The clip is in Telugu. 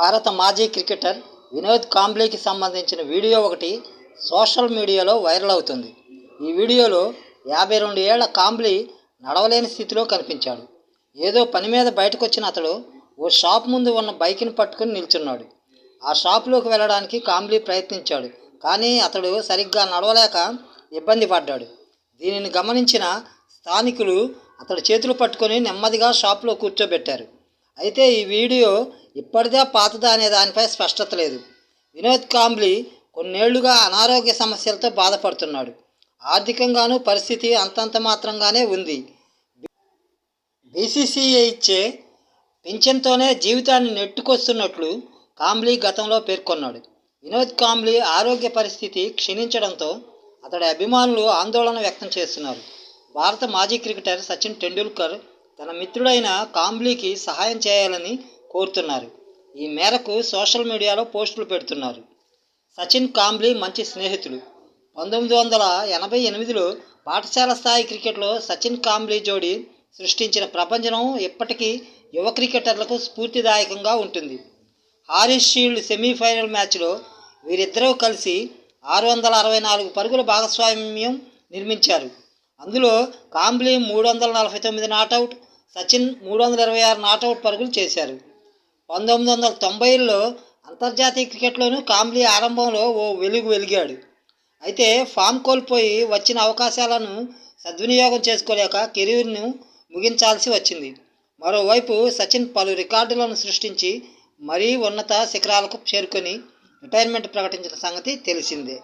భారత మాజీ క్రికెటర్ వినోద్ కాంబ్లీకి సంబంధించిన వీడియో ఒకటి సోషల్ మీడియాలో వైరల్ అవుతుంది. ఈ వీడియోలో యాభై రెండు ఏళ్ళ కాంబ్లీ నడవలేని స్థితిలో కనిపించాడు. ఏదో పని మీద బయటకు వచ్చిన అతడు ఓ షాప్ ముందు ఉన్న బైక్ని పట్టుకుని నిల్చున్నాడు. ఆ షాప్లోకి వెళ్ళడానికి కాంబ్లీ ప్రయత్నించాడు కానీ అతడు సరిగ్గా నడవలేక ఇబ్బంది పడ్డాడు. దీనిని గమనించిన స్థానికులు అతడి చేతులు పట్టుకొని నెమ్మదిగా షాప్లో కూర్చోబెట్టారు. అయితే ఈ వీడియో ఇప్పటిదా పాతదా అనే దానిపై స్పష్టత లేదు. వినోద్ కాంబ్లీ కొన్నేళ్ళుగా అనారోగ్య సమస్యలతో బాధపడుతున్నాడు. ఆర్థికంగానూ పరిస్థితి అంతంత మాత్రంగానే ఉంది. బీసీసీఐ ఇచ్చే పింఛన్తోనే జీవితాన్ని నెట్టుకొస్తున్నట్లు కాంబ్లీ గతంలో పేర్కొన్నాడు. వినోద్ కాంబ్లీ ఆరోగ్య పరిస్థితి క్షీణించడంతో అతడి అభిమానులు ఆందోళన వ్యక్తం చేస్తున్నారు. భారత మాజీ క్రికెటర్ సచిన్ టెండూల్కర్ తన మిత్రుడైన కాంబ్లీకి సహాయం చేయాలని కోరుతున్నారు. ఈ మేరకు సోషల్ మీడియాలో పోస్టులు పెడుతున్నారు. సచిన్ కాంబ్లీ మంచి స్నేహితులు. పంతొమ్మిది వందల ఎనభై ఎనిమిదిలో పాఠశాల స్థాయి క్రికెట్లో సచిన్ కాంబ్లీ జోడీ సృష్టించిన ప్రపంచం ఇప్పటికీ యువ క్రికెటర్లకు స్ఫూర్తిదాయకంగా ఉంటుంది. హారీస్ షీల్డ్ సెమీఫైనల్ మ్యాచ్లో వీరిద్దరూ కలిసి ఆరు వందల అరవై నాలుగు పరుగుల భాగస్వామ్యం నిర్మించారు. అందులో కాంబ్లీ మూడు వందల నలభై తొమ్మిది నాటౌట్ సచిన్ మూడు వందల ఇరవై ఆరు నాటౌట్ పరుగులు చేశారు. పంతొమ్మిది వందల తొంభైలో అంతర్జాతీయ క్రికెట్లోనూ కాంబ్లీ ఆరంభంలో ఓ వెలుగు వెలిగాడు. అయితే ఫామ్ కోల్పోయి వచ్చిన అవకాశాలను సద్వినియోగం చేసుకోలేక కెరీర్ను ముగించాల్సి వచ్చింది. మరోవైపు సచిన్ పలు రికార్డులను సృష్టించి మరీ ఉన్నత శిఖరాలకు చేరుకొని రిటైర్మెంట్ ప్రకటించిన సంగతి తెలిసిందే.